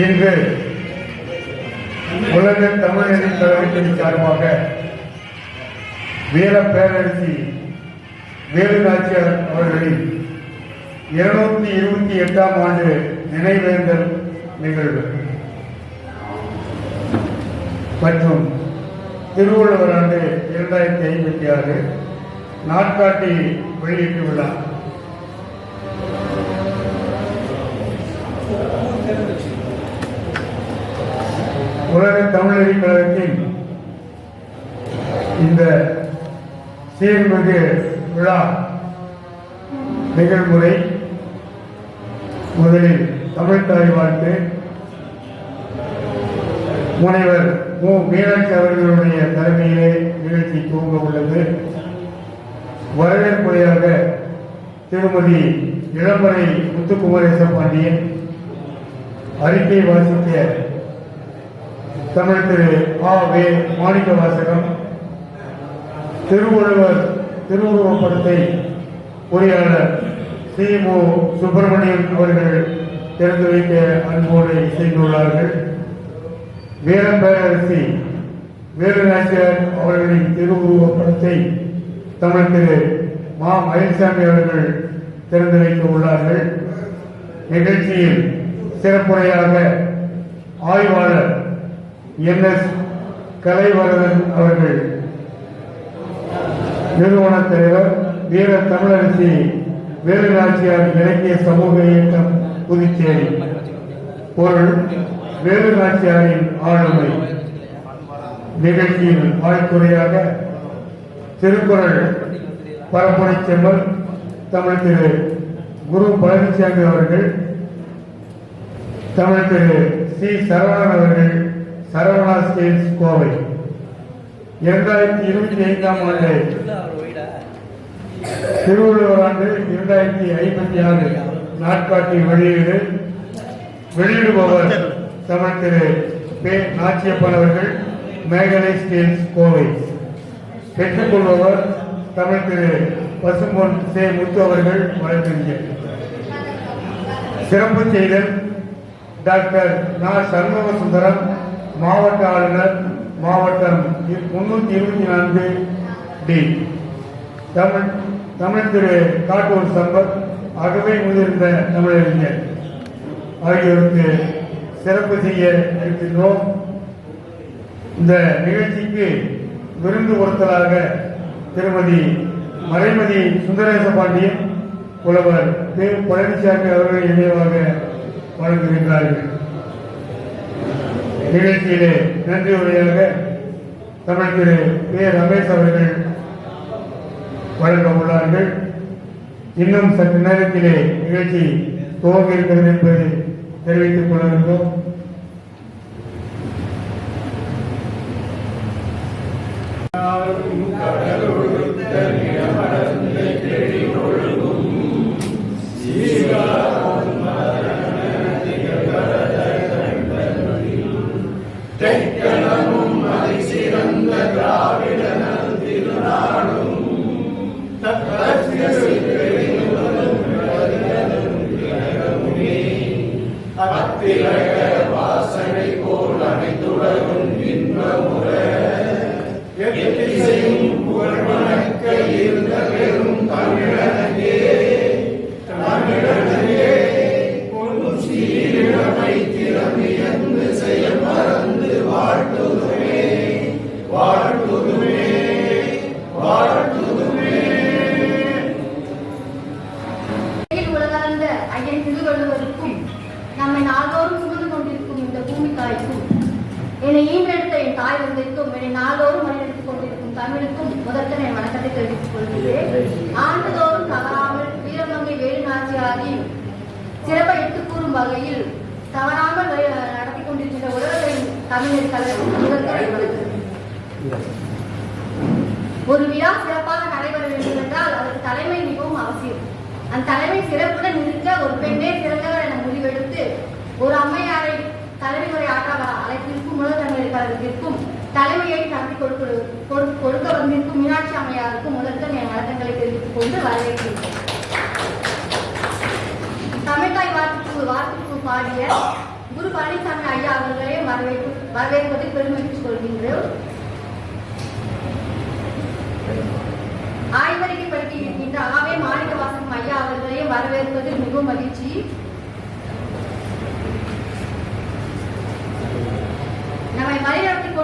இன்று உலக தமிழரின் தலைமையின் சார்பாக வீர பேரரசி வேலுநாச்சியார் அவர்களின் இருநூத்தி இருபத்தி எட்டாம் ஆண்டு நினைவேந்தல் நிகழ்வு. மற்றும் திருவள்ளுவர் ஆண்டு இரண்டாயிரத்தி ஐம்பத்தி ஆறு நாட்காட்டி வெளியீட்டு விழா. உலக தமிழறி கழகத்தின் இந்த சீர்மிகு விழா நிகழ்முறை முதலில் தமிழ் தாய் வாழ்த்து முனைவர் மு மீனாட்சி அவர்களுடைய தலைமையிலே நிகழ்ச்சி துவங்க உள்ளது. வரவேற்புரையாக திருமதி இளம்பரை முத்துக்குமரேச பாண்டியன் அறிக்கை வாசிக்க தமிழ் திரு ஆ வே மாணிக்க வாசகம் திருவள்ளுவர் திருவுருவப்படத்தை பொறியாளர் சி. மு. சுப்பிரமணியன் அவர்கள் திறந்து வைக்க அன்போடு செய்துள்ளார்கள் வீரம்பேரரசி வீரநாச்சியார் அவர்களின் திருவுருவப்படத்தை தமிழ் திரு மா. மயில்சாமி அவர்கள் திறந்து வைக்க உள்ளார்கள். நிகழ்ச்சியில் சிறப்புரையாக ஆய்வாளர் என் எஸ் கலைவரதன் அவர்கள். நிறுவன தலைவர் வீர தமிழரசி வேலுநாச்சியார் இலக்கிய சமூக இயக்கம் புதுச்சேரி. பொருள் வேலுநாச்சியாரின் ஆளுமை. நிகழ்ச்சியில் வாழ்த்துறையாக திருக்குறள் பரப்புரை செம்மல் தமிழ் திரு. குரு பழனிசாமி அவர்கள் தமிழ் திரு. சி. சரவணன் அவர்கள் சரவணா ஸ்டேட்ஸ் கோவை. இரண்டாயிரத்தி இருபத்தி ஐந்தாம் ஆண்டு திருவள்ளுவர் ஆண்டு இரண்டாயிரத்தி ஐம்பத்தி ஆறு நாட்காட்டி வெளியீடு வெளியிடுபவர் தமிழ் திரு பே நாச்சியப்பன் அவர்கள் மேகலை ஸ்டேட்ஸ் கோவை. பெற்றுக்கொள்பவர் தமிழ் திரு பசும்பொன் சே முத்து அவர்கள் வழக்கறிஞர். சிறப்பு செய்தல் டாக்டர் நா சண்முக சுந்தரம் மாவட்ட ஆளுநர் மாவட்டம் முன்னூத்தி இருபத்தி நான்கு டி. தமிழ் தமிழ் திரு காட்டூர் சம்பத் அகவை முதிர்ந்த தமிழறிஞர் ஆகியோருக்கு சிறப்பு செய்ய இருக்கின்றோம் இந்த நிகழ்ச்சிக்கு விருந்து ஒருத்தலாக திருமதி மறைமதி சுந்தரேச பாண்டியன் புலவர் பழனிசாமி அவர்கள் நினைவாக வழங்குகின்றார்கள் நிகழ்ச்சியிலே நன்றி உரையாக தமிழ் திரு கே. ரமேஷ் அவர்கள் வழங்க உள்ளார்கள். இன்னும் சற்று நேரத்திலே நிகழ்ச்சி துவங்க இருக்கிறது என்பதை தெரிவித்துக் கொள்கின்றோம் உலகில் தாய்க்கும். என்னை ஈன்றெடுத்த என் தாய் தந்தைக்கும் என்னை நாள்தோறும் வழிநடத்திக் கொண்டிருக்கும் தமிழுக்கும் முதற்கன் என் வணக்கத்தை தெரிவித்துக் கொள்கிறேன் ஆண்டுதோறும் தவறாமல் வீரமங்கை வேலு நாச்சியாரின் சிறப்பை எடுத்துக் கூறும் வகையில் தவறாமல் நடத்தி கொண்டிருக்கின்ற உலகின் தமிழர் வணக்கம். ஒரு விழா சிறப்பாக நடைபெற வேண்டும் என்றால் அதற்கு தலைமை மிகவும் அவசியம். அந்த தலைமை சிறப்புடன் இருக்க ஒரு பெண்ணே சிறந்தவர் என முடிவெடுத்து ஒரு அம்மையாரை தலைமை கொடுக்க கொடுக்க வந்திருக்கும் மீனாட்சி அம்மையாருக்கும் முதற்கன் என் வணக்கங்களை தெரிவித்துக் கொண்டு வரவேற்கிறேன் தமிழ்தாய் வார்த்தைக்கு வார்த்தைக்கு பாடிய குரு பழனிசாமி ஐயா அவர்களே வரவேற்பு வரவேற்பதில் பெருமகிழ்ச்சி கொள்கின்றோம் ஆய்வறிக்கை பற்றி இருக்கின்ற ஆவே மாணிக்க வாசகம் ஐயா அவர்களையும் வரவேற்பதில் மிகவும் மகிழ்ச்சி. நம்மை வழிநடத்திக்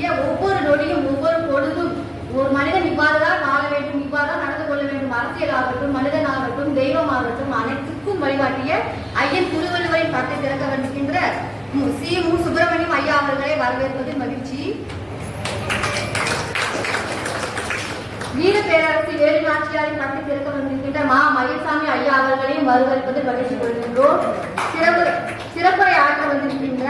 கொண்டிருக்கக்கூடிய ஒவ்வொரு நொடியும் ஒவ்வொரு பொழுதும் ஒரு மனிதன் இவ்வாறுதான் வாழ வேண்டும் இவ்வாறுதான் நடந்து கொள்ள வேண்டும். அரசியலாகட்டும் மனிதனாகட்டும் தெய்வமாகட்டும் அனைத்துக்கும் வழிகாட்டிய ஐயன் திருவள்ளுவரின் பட்டை திறக்க வருகின்ற சி. மு. சுப்பிரமணியம் ஐயா அவர்களை வரவேற்பது மகிழ்ச்சி. வீர பேரரசு வேலு நாச்சியாரின் பட்டை திறக்க வந்திருக்கின்ற மா. மயில்சாமி ஐயா அவர்களையும் வரவேற்பது மகிழ்ச்சி கொள்கின்றோம். சிறப்பு சிறப்பு ஆற்ற வந்திருக்கின்ற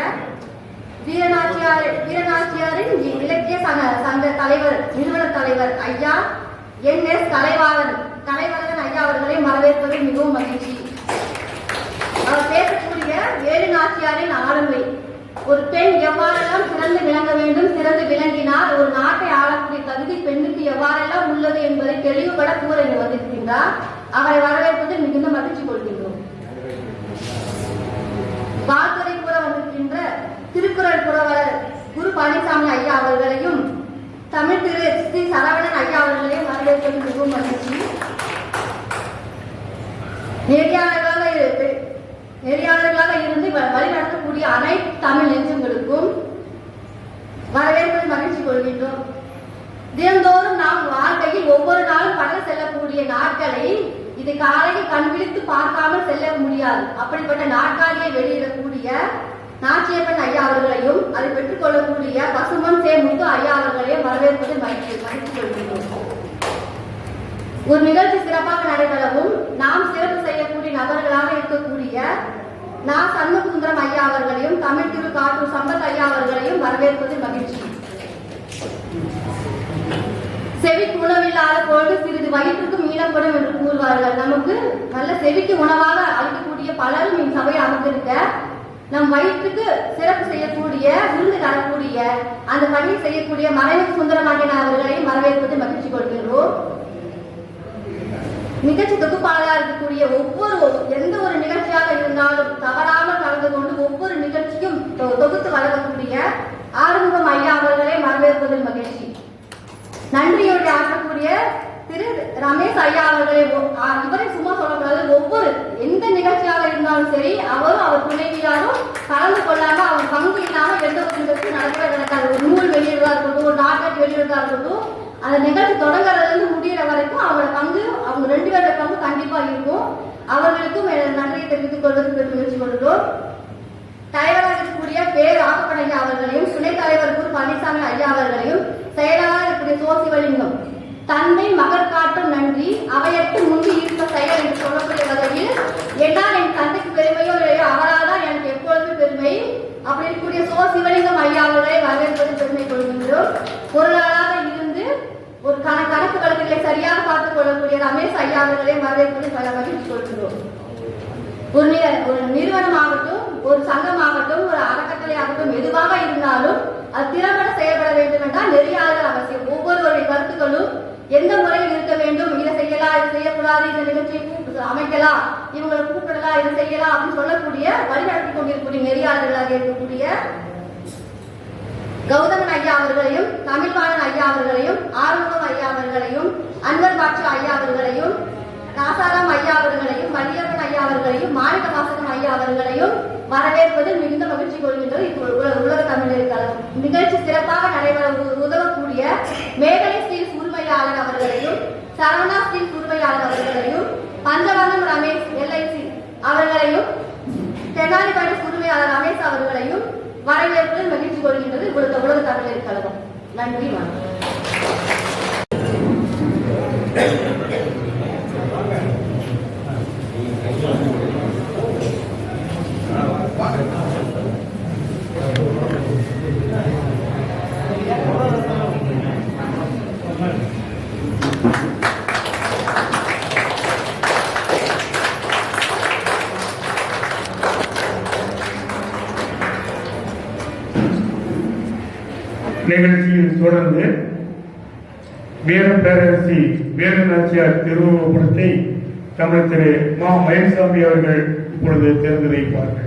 வீரநாச்சியார் வீரநாச்சியாரின் இ- இலக்கிய சங்க சங்க தலைவர் நிறுவன தலைவர் ஐயா என் எஸ் கலைவாளன் கலைவாளன் ஐயா அவர்களை வரவேற்பது மிகவும் மகிழ்ச்சி. அவர் பேசக்கூடிய வேலு நாச்சியாரின் ஆளுமை. ஒரு பெண் எவ்வாறெல்லாம் சிறந்து விளங்க வேண்டும் சிறந்து விளங்கினால் ஒரு நாட்டை ஆளக்கூடிய தகுதி பெண்ணுக்கு எவ்வாறெல்லாம் உள்ளது என்பதை தெளிவுபட கூற இங்கு வந்திருக்கின்றார் அவரை வரவேற்பதில் மிகுந்த மகிழ்ச்சி கொள்கின்றோம். வாழ்த்துறை கூற வந்திருக்கின்ற திருக்குறள் புரவலர் பழனிசாமி ஐயா அவர்களையும் தமிழ் திரு ஸ்ரீ சரவணன் ஐயா அவர்களையும் வரவேற்பது மிகவும் மகிழ்ச்சி. நெறியாளர்களாக நெறியாளர்களாக இருந்து வழிநடத்தக்கூடிய அனைத்து தமிழ் நெஞ்சங்களுக்கும் வரவேற்பது மகிழ்ச்சி கொள்கின்றோம். தினந்தோறும் நாம் வாழ்க்கையில் ஒவ்வொரு நாளும் கடந்து செல்லக்கூடிய நாட்களை இது காலையில் கண்விழித்து பார்க்காமல் செல்ல முடியாது. அப்படிப்பட்ட நாட்காலியை வெளியிடக்கூடிய நாச்சியப்பன் ஐயா அவர்களையும் அதை பெற்றுக்கொள்ளக்கூடிய பசுமன் சே முத்து ஐயா அவர்களையும் வரவேற்பது மகிழ்ச்சி மகிழ்ச்சி கொள்கின்றோம் ஒரு நிகழ்ச்சி சிறப்பாக நடைபெறவும் நாம் சிறப்பு செய்யக்கூடிய நபர்களாக இருக்கக்கூடிய நான் சண்முகுந்தரம் ஐயா அவர்களையும் தமிழ் திரு காட்டூர் சம்பத் ஐயா அவர்களையும் வரவேற்பது மகிழ்ச்சி. செவிக்கு உணவில்லாத பொழுது சிறிது வயிற்றுக்கு மீளப்படும் என்று கூறுவார்கள். நமக்கு நல்ல செவிக்கு உணவாக அளிக்கக்கூடிய பலரும் இந்த சபையை அமைந்திருக்க நம் வயிற்றுக்கு சிறப்பு செய்யக்கூடிய விருந்து தரக்கூடிய அந்த பணியை செய்யக்கூடிய மறைவு சுந்தரமாண்டியன் அவர்களையும் வரவேற்பது மகிழ்ச்சி கொள்கின்றோம். நிகழ்ச்சி தொகுப்பாளராக இருக்கக்கூடிய ஒவ்வொரு எந்த ஒரு நிகழ்ச்சியாக இருந்தாலும் தவறாமல் கலந்து கொண்டு ஒவ்வொரு நிகழ்ச்சியும் தொ- தொகுத்து வழங்கக்கூடிய ஆறுமுகம் ஐயா அவர்களை வரவேற்பதில் மகிழ்ச்சி. நன்றியோடு ஆற்றக்கூடிய திரு ரமேஷ் ஐயா அவர்களை இவரை சும்மா சொல்லக்கூடாது ஒவ்வொரு எந்த நிகழ்ச்சியாக இருந்தாலும் சரி அவரும் அவர் துணைவியாரும் கலந்து கொள்ளாம அவர் பங்கு இல்லாம எந்த ஒரு நிகழ்ச்சி நடக்கவே நடக்காது. ஒரு நூல் வெளியிடுறதா இருக்கட்டும் ஒரு நாட்கள் வெளியிடுறதா இருக்கட்டும் அந்த நிகழ்ச்சி தொடங்குறதுலேருந்து முடியிற வரைக்கும் அவரோட பங்கு அவங்க ரெண்டு பேரோட பங்கு கண்டிப்பா இருக்கும். அவர்களுக்கும் நன்றியை தெரிவித்துக் கொள்வது பெரும் முயற்சி கொள்கிறோம். தலைவராக இருக்கக்கூடிய பேர் ஆக்கப்பட அவர்களையும் துணைத் தலைவர் பழனிசாமி ஐயா அவர்களையும் செயலாளர் இருக்கக்கூடிய சோசிவலிங்கம் தந்தை மகர் காட்டும் நன்றி. அவையற்று முன்பு இருக்க செயல் என்று சொல்லக்கூடிய வகையில் என்னால் என் தந்தைக்கு பெருமையோ இல்லையோ அவரால் தான் எனக்கு எப்பொழுதும் பெருமை. அப்படி இருக்கக்கூடிய சோ சிவலிங்கம் ஐயா வரவேற்பது பெருமை கொள்கின்றோம். பொருளாளராக இருந்து ஒரு கண கணக்கு வழக்குகளை சரியாக பார்த்துக் கொள்ளக்கூடிய ரமேஷ் ஐயாவர்களை வரவேற்பது பல மகிழ்ச்சி கொள்கிறோம் ஒரு ஒரு ஒரு நிறுவனமாகட்டும் ஒரு சங்கமாகட்டும் ஒரு அறக்கட்டளை ஆகட்டும் எதுவாக இருந்தாலும் அது திறம்பட செயல்பட வேண்டும் என்றால் நெறியாளர் அவசியம். ஒவ்வொருவருடைய கருத்துக்களும் எந்த முறையில் இருக்க வேண்டும்? இதை செய்யலாம் இதை செய்யக்கூடாது இந்த நிகழ்ச்சியை அமைக்கலாம் இவங்களை கூப்பிடலாம் இதை செய்யலாம் அப்படின்னு சொல்லக்கூடிய வழிநடத்தி கொண்டிருக்கக்கூடிய நெறியாளர்களாக இருக்கக்கூடிய கௌதமன் ஐயா அவர்களையும் தமிழ்வாணன் ஐயா அவர்களையும் ஆறுமுகம் ஐயா அவர்களையும் அன்வர் பாட்சா ஐயா அவர்களையும் ராசாராம் ஐயா அவர்களையும் வள்ளியப்பன் ஐயா அவர்களையும் மாணிக்க வாசகம் ஐயா அவர்களையும் வரவேற்பதில் மிகுந்த மகிழ்ச்சி கொள்கின்றது இது உலக உலக தமிழர் நிகழ்ச்சி சிறப்பாக நடை உ- உதவக்கூடிய மேகலை ஸ்டீல் உரிமையாளர் அவர்களையும் சரவணா ஸ்டீல் உரிமையாளர் அவர்களையும் பஞ்சவர்ணம் ரமேஷ் எல்ஐசி அவர்களையும் தெனாலிபாடி உரிமையாளர் ரமேஷ் அவர்களையும் வரவேற்பதில் மகிழ்ச்சி கொள்கின்றது உலக உலக தமிழர் கழகம் நன்றி வணக்கம் நிகழ்ச்சியில் தொடர்ந்து வீர பேரரசி வீரநாச்சியார் திருவுருவப்படத்தை தமிழ் திரு மா மயில்சாமி அவர்கள் இப்பொழுது திறந்து வைப்பார்கள்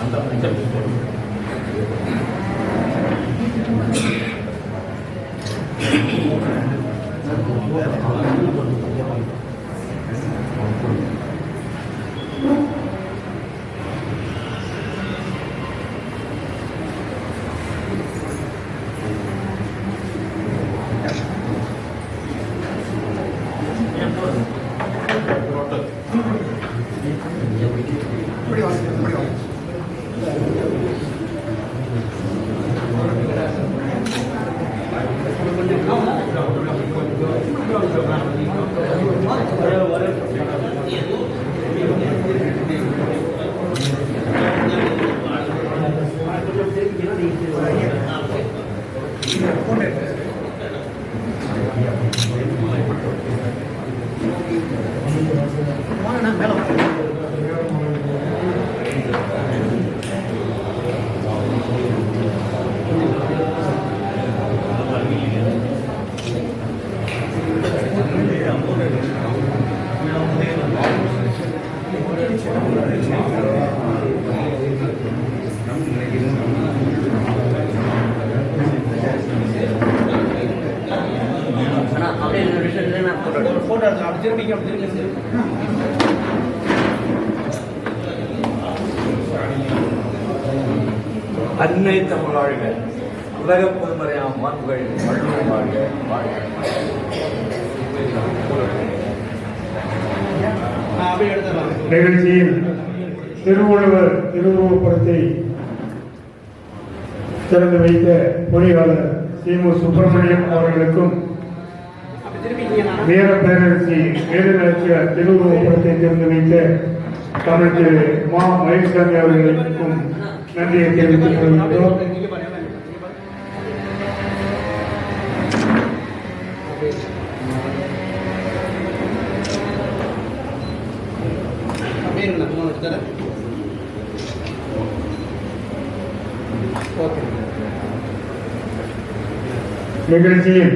அந்த வணங்குவோம் இப்படி திரும்பிக்க அன்னை தமிழ் வாழ்க உலக பொதுமறையாம் மாண்புகள் வள்ளுவர் வாழ்க வாழ்க. நிகழ்ச்சியில் திருவள்ளுவர் திருவுருவப்படத்தை திறந்து வைத்த பொறியாளர் சிமு சுப்பிரமணியம் அவர்களுக்கும் வீர பேரரசி வேலுநாச்சியார் திருவுருவப்படத்தை திறந்து வைத்த திரு மா மயில்சாமி அவர்களுக்கும் நன்றியை தெரிவித்துக் கொள்கிறோம் நிகழ்ச்சியில்